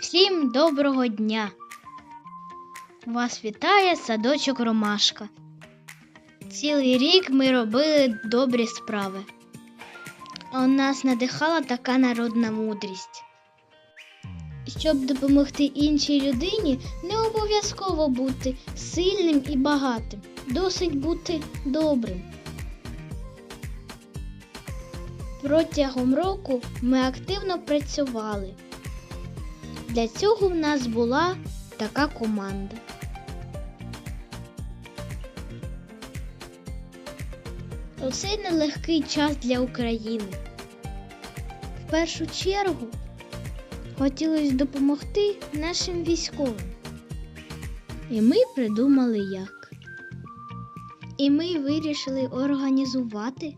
Всім доброго дня! Вас вітає садочок Ромашка. Цілий рік ми робили добрі справи. А нас надихала така народна мудрість. Щоб допомогти іншій людині, не обов'язково бути сильним і багатим, досить бути добрим. Протягом року ми активно працювали. Для цього в нас була така команда. У нелегкий час для України. В першу чергу хотілося допомогти нашим військовим. І ми придумали як. І ми вирішили організувати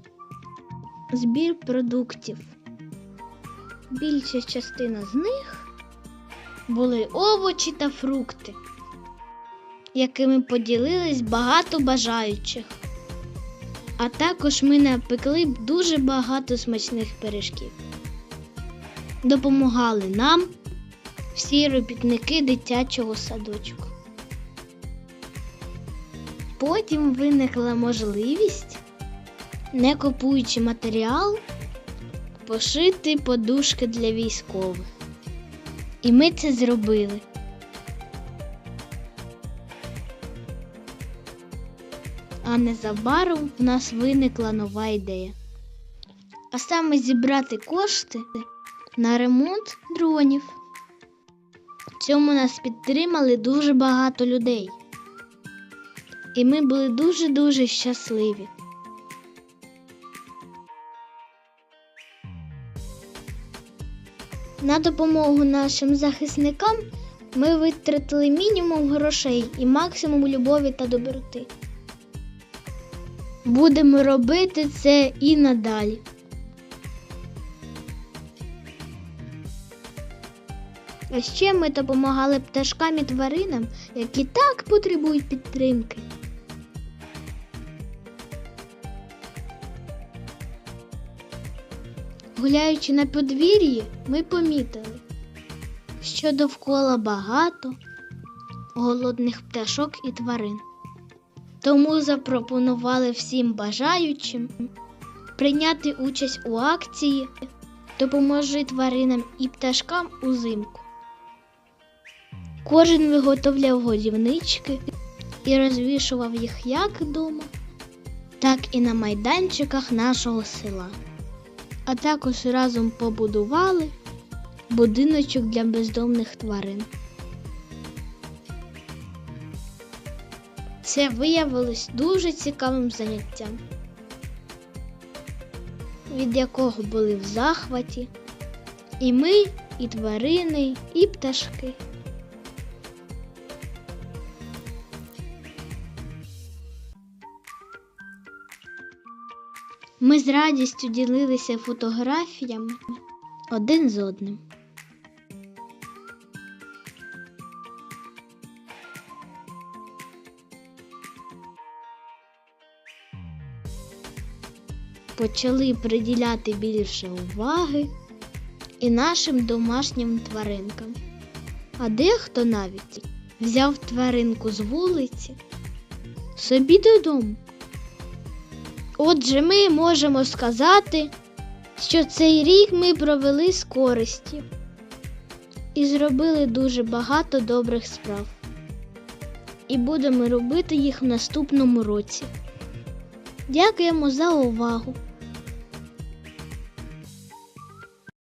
збір продуктів. Більша частина з них були овочі та фрукти, якими поділились багато бажаючих. А також ми напекли дуже багато смачних пиріжків. Допомагали нам всі робітники дитячого садочку. Потім виникла можливість, не купуючи матеріал, пошити подушки для військових. І ми це зробили. А незабаром в нас виникла нова ідея. А саме зібрати кошти на ремонт дронів. В цьому нас підтримали дуже багато людей. І ми були дуже-дуже щасливі. На допомогу нашим захисникам ми витратили мінімум грошей і максимум любові та доброти. Будемо робити це і надалі. А ще ми допомагали пташкам і тваринам, які так потребують підтримки. Гуляючи на подвір'ї, ми помітили, що довкола багато голодних пташок і тварин. Тому запропонували всім бажаючим прийняти участь у акції Допоможи тваринам і пташкам узимку. Кожен виготовляв годівнички і розвішував їх як вдома, так і на майданчиках нашого села. А також разом побудували будиночок для бездомних тварин. Це виявилось дуже цікавим заняттям, від якого були в захваті і ми, і тварини, і пташки. Ми з радістю ділилися фотографіями один з одним. Почали приділяти більше уваги і нашим домашнім тваринкам. А дехто навіть взяв тваринку з вулиці собі додому. Отже, ми можемо сказати, що цей рік ми провели з користі і зробили дуже багато добрих справ. І будемо робити їх в наступному році. Дякуємо за увагу!